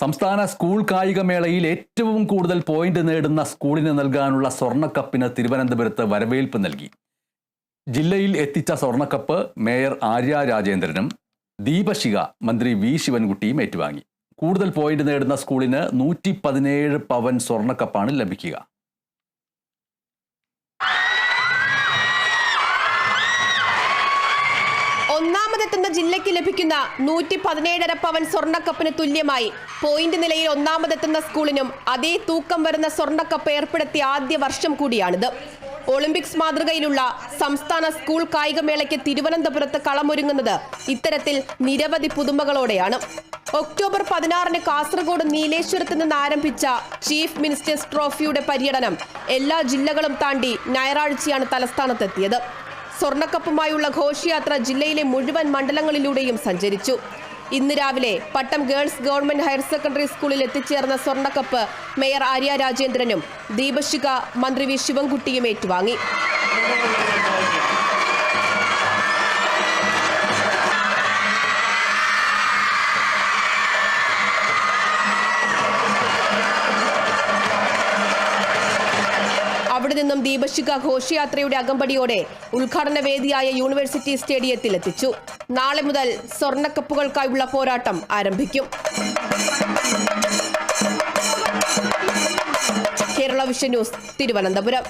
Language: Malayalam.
സംസ്ഥാന സ്കൂൾ കായികമേളയിൽ ഏറ്റവും കൂടുതൽ പോയിന്റ് നേടുന്ന സ്കൂളിന് നൽകാനുള്ള സ്വർണക്കപ്പിന് തിരുവനന്തപുരത്ത് വരവേൽപ്പ് നൽകി. ജില്ലയിൽ എത്തിച്ച സ്വർണക്കപ്പ് മേയർ ആര്യ രാജേന്ദ്രനും ദീപശിക മന്ത്രി വി ശിവൻകുട്ടിയും ഏറ്റുവാങ്ങി. കൂടുതൽ പോയിന്റ് നേടുന്ന സ്കൂളിന് നൂറ്റി പവൻ സ്വർണക്കപ്പാണ് ലഭിക്കുക. ഒന്നാമതെത്തുന്ന ജില്ലയ്ക്ക് ലഭിക്കുന്ന നൂറ്റി പതിനേഴര പവൻ സ്വർണക്കപ്പിന് തുല്യമായി. പോയിന്റ് നിലയിൽ ഒന്നാമതെത്തുന്ന സ്കൂളിനും അതേ തൂക്കം വരുന്ന സ്വർണക്കപ്പ് ഏർപ്പെടുത്തിയ ആദ്യ വർഷം കൂടിയാണിത്. ഒളിമ്പിക്സ് മാതൃകയിലുള്ള സംസ്ഥാന സ്കൂൾ കായികമേളയ്ക്ക് തിരുവനന്തപുരത്ത് കളമൊരുങ്ങുന്നത് ഇത്തരത്തിൽ നിരവധി പുതുമകളോടെയാണ്. ഒക്ടോബർ പതിനാറിന് കാസർഗോഡ് നീലേശ്വരത്ത് നിന്ന് ആരംഭിച്ച ചീഫ് മിനിസ്റ്റേഴ്സ് ട്രോഫിയുടെ പര്യടനം എല്ലാ ജില്ലകളും താണ്ടി ഞായറാഴ്ചയാണ് തലസ്ഥാനത്തെത്തിയത്. സ്വർണക്കപ്പുമായുള്ള ഘോഷയാത്ര ജില്ലയിലെ മുഴുവൻ മണ്ഡലങ്ങളിലൂടെയും സഞ്ചരിച്ചു. ഇന്ന് രാവിലെ Pattom girls government higher secondary സ്കൂളിൽ എത്തിച്ചേർന്ന സ്വർണക്കപ്പ് മേയർ ആര്യ രാജേന്ദ്രനും ദീപശിക മന്ത്രി വി ശിവൻകുട്ടിയും ഏറ്റുവാങ്ങി. അവിടെ നിന്നും ദീപശിഖ ഘോഷയാത്രയുടെ അകമ്പടിയോടെ ഉദ്ഘാടന വേദിയായ യൂണിവേഴ്സിറ്റി സ്റ്റേഡിയത്തിൽ എത്തിച്ചു. നാളെ മുതൽ സ്വർണക്കപ്പുകൾക്കായുള്ള പോരാട്ടം ആരംഭിക്കും. Kerala vision news Thiruvananthapuram.